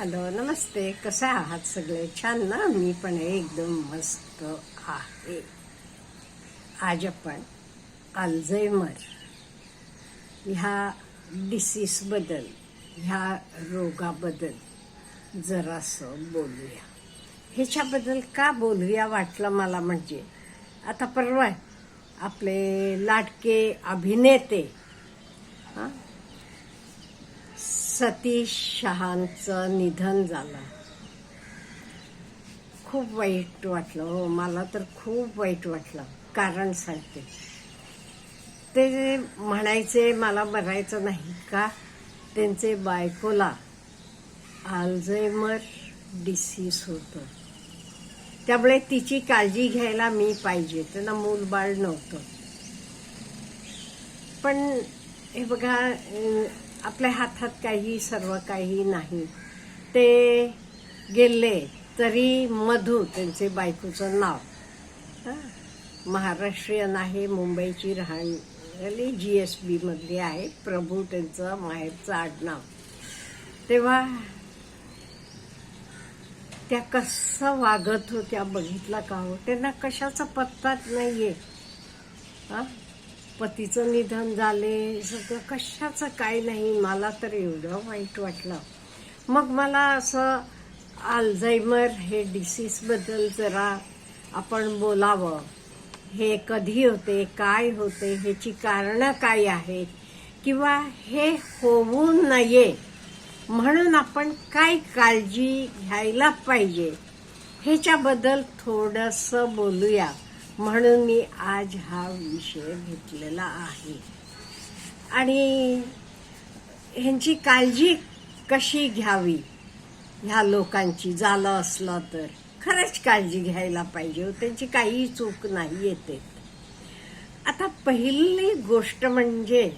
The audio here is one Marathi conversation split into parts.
हॅलो नमस्ते. कसे आहात सगळे? छान ना? मी पण एकदम मस्त आहे. आज आपण अल्झेमर ह्या डिसीजबद्दल ह्या रोगाबद्दल जरासं बोलूया. ह्याच्याबद्दल का बोलूया वाटलं मला म्हणजे आता परवा आपले लाडके अभिनेते हां सतीश शहांचं निधन झालं. खूप वाईट वाटलं हो मला तर खूप वाईट वाटलं कारण सांगते. ते म्हणायचे मला बरायचं नाही का? त्यांचे बायकोला आल्झेमर डिसीज होतं. त्यामुळे तिची काळजी घ्यायला मी पाहिजे त्यांना मूलबाळ नव्हतं. पण हे बघा आपल्या हातात काही सर्व काही नाही. ते गेले तरी मधू त्यांचे बायकोचं नाव. महाराष्ट्रीयन आहे मुंबईची राहणारी जी एस बीमधली आहे. प्रभू त्यांचं माहेरचं आडनाव. तेव्हा त्या कसं वागत होत्या बघितला का हो? त्यांना कशाचा पत्ताच नाही आहे हां? पतीचं निधन झाले सगळं कशाचं काय नाही मला तर एवढं वाईट वाटलं. मग मला असं अल्झायमर हे डिसीजबद्दल जरा आपण बोलावं. हे कधी होते काय होते ह्याची कारणं काय आहेत? किंवा हे होऊ नये म्हणून आपण काय काळजी घ्यायला पाहिजे? ह्याच्याबद्दल थोडंसं बोलूया. म्हणून मी आज हा विषय घेतलेला आहे. आणि ह्यांची काळजी कशी घ्यावी ह्या लोकांची झालं असलं तर? खरंच काळजी घ्यायला पाहिजे हो. त्यांची काही चूक नाही येते. आता पहिली गोष्ट म्हणजे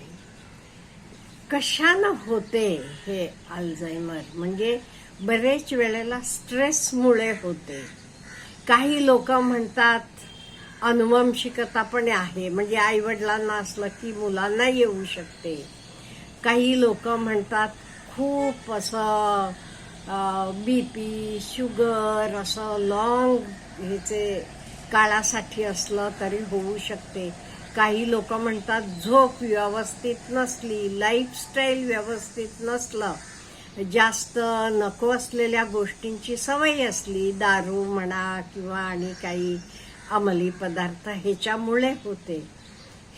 कशानं होते हे अल्झायमर? म्हणजे बरेच वेळेला स्ट्रेसमुळे होते. काही लोक म्हणतात अनुवंशिकता पण आहे. म्हणजे आई वडिलांना असलं की मुलांना येऊ शकते. काही लोक म्हणतात खूप असं बी पी शुगर असं लॉंग ह्याचे काळासाठी असलं तरी होऊ शकते. काही लोक म्हणतात झोप व्यवस्थित नसली लाईफस्टाईल व्यवस्थित नसलं जास्त नको असलेल्या गोष्टींची सवय असली दारू म्हणा किंवा आणि काही अंमली पदार्थ ह्याच्यामुळे होते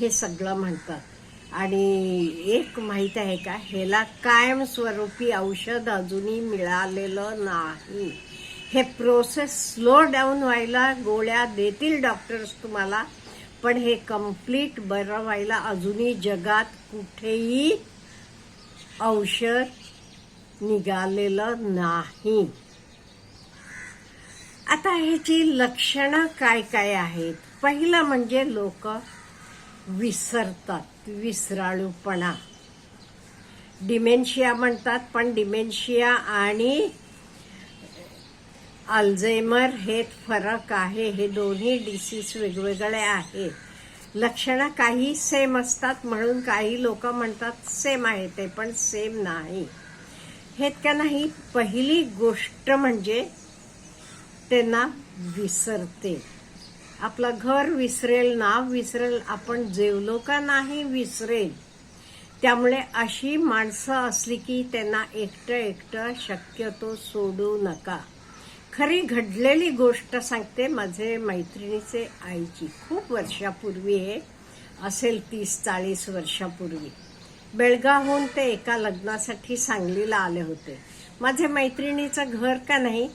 हे सगळं म्हणतात. आणि एक माहीत आहे का ह्याला कायमस्वरूपी औषध अजूनही मिळालेलं नाही. हे प्रोसेस स्लो डाऊन व्हायला गोळ्या देतील डॉक्टर्स तुम्हाला पण हे कंप्लीट बरं व्हायला अजूनही जगात कुठेही औषध निघालेलं नाही. आता ह्याची लक्षणं काय काय आहेत? पहिलं म्हणजे लोक विसरतात विसराळूपणा. डिमेन्शिया म्हणतात पण डिमेन्शिया आणि अल्झेमर हे फरक आहे. हे दोन्ही डिसीज वेगवेगळे आहेत. लक्षणं काही सेम असतात म्हणून काही लोक म्हणतात सेम आहे ते पण सेम नाही. हे का नाही पहिली गोष्ट म्हणजे त्यांना विसरते. आपलं घर विसरेल नाव विसरेल आपण जेवलो का नाही विसरेल. त्यामुळे अशी माणसं असली की त्यांना एकटं एकटं शक्यतो सोडू नका. खरी घडलेली गोष्ट सांगते माझे मैत्रिणीचे आईची. खूप वर्षापूर्वी हे असेल तीस चाळीस वर्षापूर्वी. बेळगावहून ते एका लग्नासाठी सांगलीला आले होते. माझे मैत्रिणीचं घर का नाही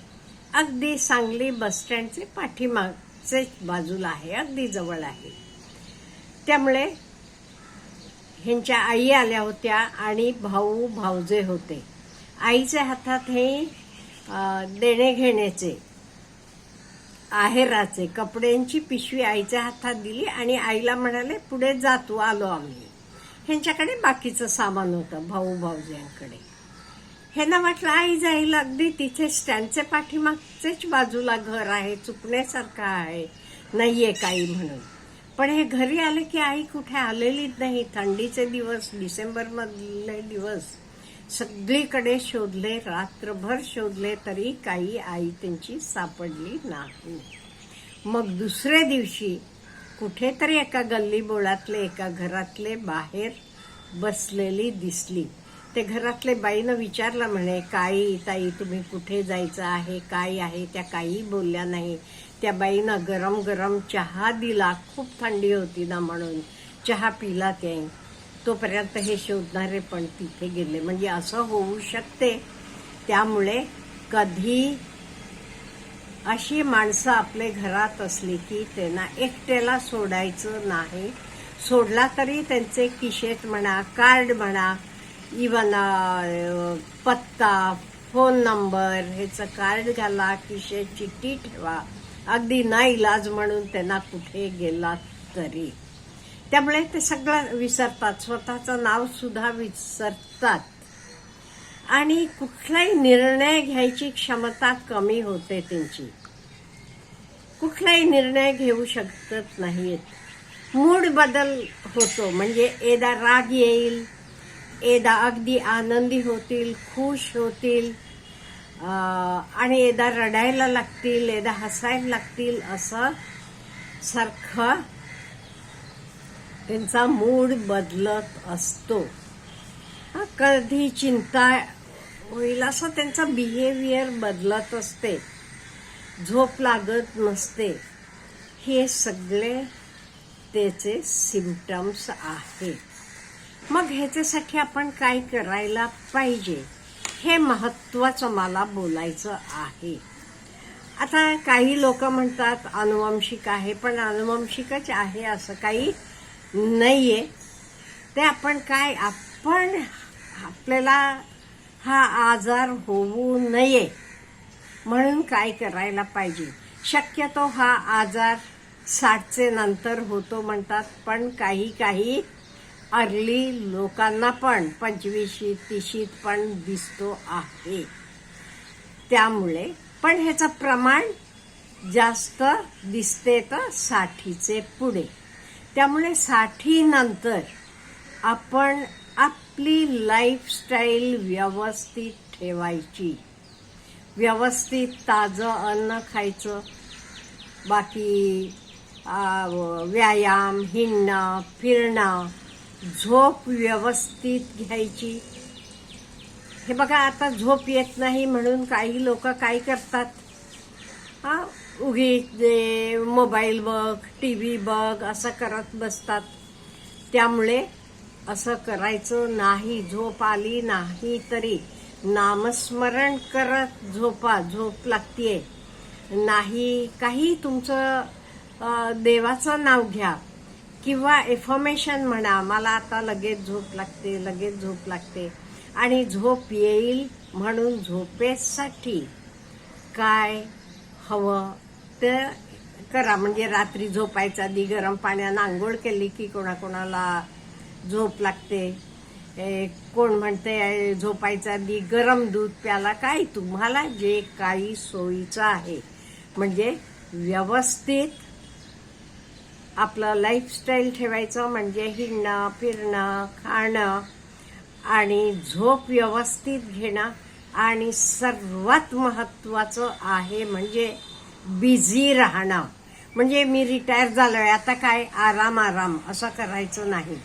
अगदी सांगली बसस्टँडचे पाठीमागचे बाजूला आहे अगदी जवळ आहे. त्यामुळे ह्यांच्या आई आल्या होत्या आणि भाऊ भाऊजे होते. आईच्या हातात हे देणे घेण्याचे आहेराचे कपड्यांची पिशवी आईच्या हातात दिली आणि आईला म्हणाले पुढे जातो आलो आम्ही. ह्यांच्याकडे बाकीचं सामान होतं भाऊ भाऊजेंकडे. ह्यांना वाटलं आई जाईल अगदी तिथे स्टँडचे पाठीमागचेच बाजूला घर आहे चुकण्यासारखं आहे नाहीये काही म्हणून. पण हे घरी आले की आई कुठे आलेलीच नाही. थंडीचे दिवस डिसेंबर मधले दिवस सगळीकडे शोधले रात्रभर शोधले तरी काही आई त्यांची सापडली नाही. मग दुसऱ्या दिवशी कुठेतरी एका गल्लीबोळातले एका घरातले बाहेर बसलेली दिसली. ते घरातले बाईनं विचारलं म्हणे काही ताई तुम्ही कुठे जायचं आहे? काय आहे? त्या काही बोलल्या नाही. त्या बाईनं गरम गरम चहा दिला. खूप थंडी होती ना म्हणून. चहा पिला ते. तोपर्यंत हे शोधणारे पण तिथे गेले. म्हणजे असं होऊ शकते. त्यामुळे कधी अशी माणसं आपले घरात असली की त्यांना एकट्याला सोडायचं नाही. सोडला तरी त्यांचे किशेत म्हणा कार्ड म्हणा इवन पत्ता फोन नंबर ह्याचं कार्ड घाला किशे चिठ्ठी ठेवा अगदी ना इलाज म्हणून त्यांना कुठे गेला तरी त्यामुळे ते सगळं विसरतात स्वतःचं नाव सुद्धा विसरतात आणि कुठलाही निर्णय घ्यायची क्षमता कमी होते त्यांची कुठलाही निर्णय घेऊ शकत नाहीत मूड बदल होतो म्हणजे एदा राग येईल एदा अगदी आनंदी होतील खुश होतील आणि एदा रडायला लागतील एदा हसायला लागतील असं सारखं त्यांचा मूड बदलत असतो. कधी चिंता होईल असं त्यांचा बिहेवियर बदलत असते. झोप लागत नसते. हे सगळे त्याचे सिमटम्स आहेत. मग ह्याच्यासाठी आपण काय करायला पाहिजे? हे महत्वाचं मला बोलायचं आहे. आता काही लोक म्हणतात अनुवंशिक आहे पण अनुवंशिकच आहे असं काही नाही आहे ते आपण काय आपण आपल्याला हा आजार होऊ नये म्हणून काय करायला पाहिजे? शक्यतो हा आजार साठचे नंतर होतो म्हणतात पण काही काही अर्ली लोकांना पण पंचवीशी तिशीत पण दिसतो आहे. त्यामुळे पण ह्याचं प्रमाण जास्त दिसते तर साठीचे पुढे. त्यामुळे साठीनंतर आपण आपली लाईफस्टाईल व्यवस्थित ठेवायची. व्यवस्थित ताजं अन्न खायचं. बाकी व्यायाम हिंडणं फिरणं झोप व्यवस्थित घ्यायची. हे बघा आता झोप येत नाही म्हणून काही लोक काय करतात? हा उगी मोबाईल बघ टी व्ही बघ असं करत बसतात. त्यामुळे असं करायचं नाही झोप आली नाही तरी. नामस्मरण करत झोपा झोप लागतीये. नाही काही तुमचं देवाचं नाव घ्या. किंवा इन्फॉर्मेशन म्हणा मला आता लगेच झोप लागते लगेच झोप लागते. आणि झोप येईल म्हणून झोपेसाठी काय हवं ते करा. म्हणजे रात्री झोपायचं आधी गरम पाण्यानं आंघोळ केली की कोणाकोणाला झोप लागते. कोण म्हणते झोपायचं आधी गरम दूध प्याला काय? तुम्हाला जे काही सोयीचं आहे. म्हणजे व्यवस्थित आपलं लाईफस्टाईल ठेवायचं म्हणजे हिंडणं फिरणं खाणं आणि झोप व्यवस्थित घेणं आणि सर्वात महत्वाचं आहे म्हणजे बिझी राहणं. म्हणजे मी रिटायर झालोय आता काय आराम आराम असं करायचं नाही.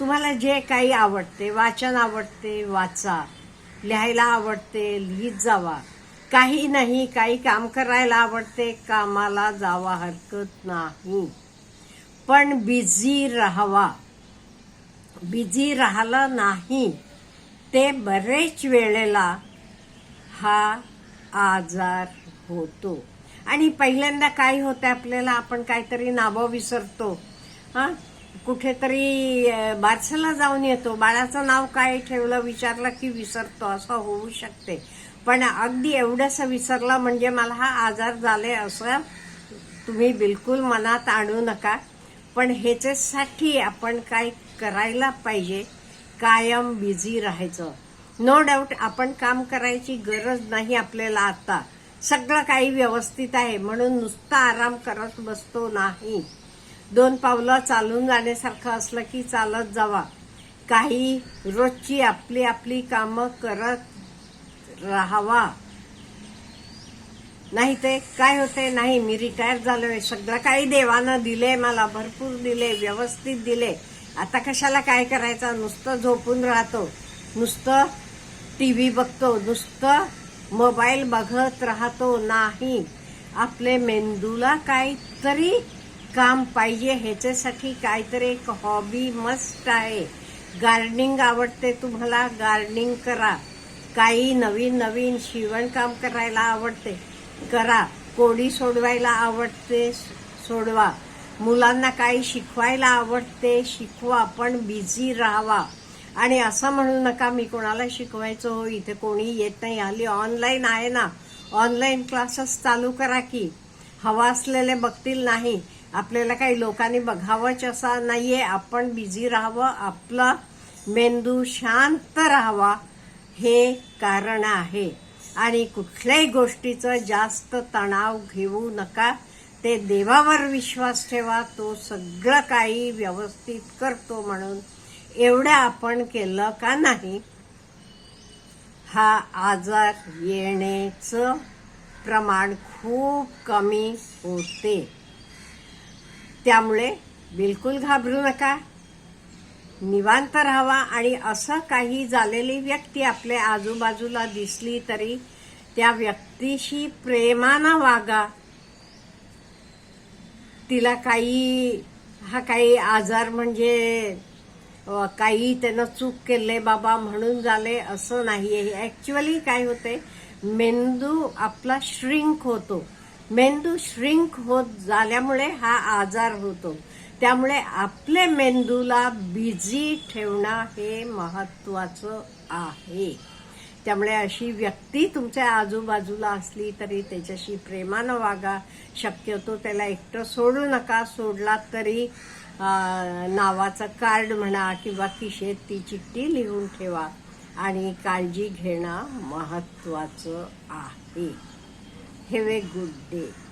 तुम्हाला जे काही आवडते वाचन आवडते वाचा. लिहायला आवडते लिहित जावा. काही नाही काही काम करायला आवडते कामाला जावा हरकत नाही. पण बिझी राहावा. बिझी राहिलं नाही. ते बरेच वेळेला हा आजार होतो. आणि पहिल्यांदा काय होतं आपल्याला? आपण काहीतरी नावं विसरतो. हा? कुठेतरी अं, बारसाला जाऊन येतो. बाळाचं नाव काय ठेवलं विचारलं की विसरतो. असं होऊ शकते. पण अगदी एवढंसं विसरलं म्हणजे मला हा आजार झाले असं तुम्ही बिलकुल मनात आणू नका. पण ह्याच्यासाठी आपण काय करायला पाहिजे? कायम बिझी राहायचं. नो डाऊट आपण काम करायची गरज नाही आपल्याला आता. सगळं काही व्यवस्थित आहे. म्हणून नुसता आराम करत बसतो नाही. दोन पावलं चालून जाण्यासारखं असलं की चालत जावा. काही रोजची आपली आपली कामं करत राहावा. नाही ते काय होते नाही मी रिटायर झालोय. सगळं काही देवानं दिले मला भरपूर दिले व्यवस्थित दिले आता कशाला काय करायचं? नुसतं झोपून राहतो. नुसतं टी व्ही बघतो. नुसतं मोबाईल बघत राहतो. नाही. आपले मेंदूला काहीतरी काम पाहिजे. ह्याच्यासाठी काहीतरी एक हॉबी मस्ट आहे. गार्डनिंग आवडते तुम्हाला? गार्डनिंग करा. काही नवीन नवीन शिवणकाम करायला आवडते. करा. कोडी सोडवायला आवडते सोडवा. मुलांना काही शिकवायला आवडते शिकवा पण बिझी राहावा आणि असं म्हणू नका मी कोणाला शिकवायचं हो इथे कोणी येत नाही. हल्ली ऑनलाईन आहे ना. ऑनलाईन क्लासेस चालू करा की. हवा असलेले बघतील नाही. आपल्याला काही लोकांनी बघावंच असा नाही आहे आपण बिझी राहावं. आपलं मेंदू शांत राहावा. हे कारण आहे. आणि कुठल्याही गोष्टीचं जास्त तणाव घेऊ नका. ते देवावर विश्वास ठेवा. तो सगळं काही व्यवस्थित करतो म्हणून एवढं आपण केलं का नाही? हा आजार येण्याचं प्रमाण खूप कमी होते. त्यामुळे बिलकुल घाबरू नका. निवांत राहावा आणि असं काही झालेली व्यक्ती आपल्या आजूबाजूला दिसली तरी त्या व्यक्तीशी प्रेमानं वागा. तिला काही हा काही आजार म्हणजे काही त्यानं चूक केले बाबा म्हणून झाले असं नाही आहे ॲक्च्युअली काय होते मेंदू आपला श्रिंक होतो. मेंदू श्रिंक होत झाल्यामुळे हा आजार होतो. त्यामुळे आपले मेंदूला बिझी ठेवणं हे महत्वाचं आहे. त्यामुळे अशी व्यक्ती तुमच्या आजूबाजूला असली तरी त्याच्याशी प्रेमानं वागा. शक्यतो त्याला एकटं सोडू नका. सोडला तरी नावाचं कार्ड म्हणा किंवा किशेत ती चिठ्ठी लिहून ठेवा. आणि काळजी घेणं महत्वाचं आहे. Have a good day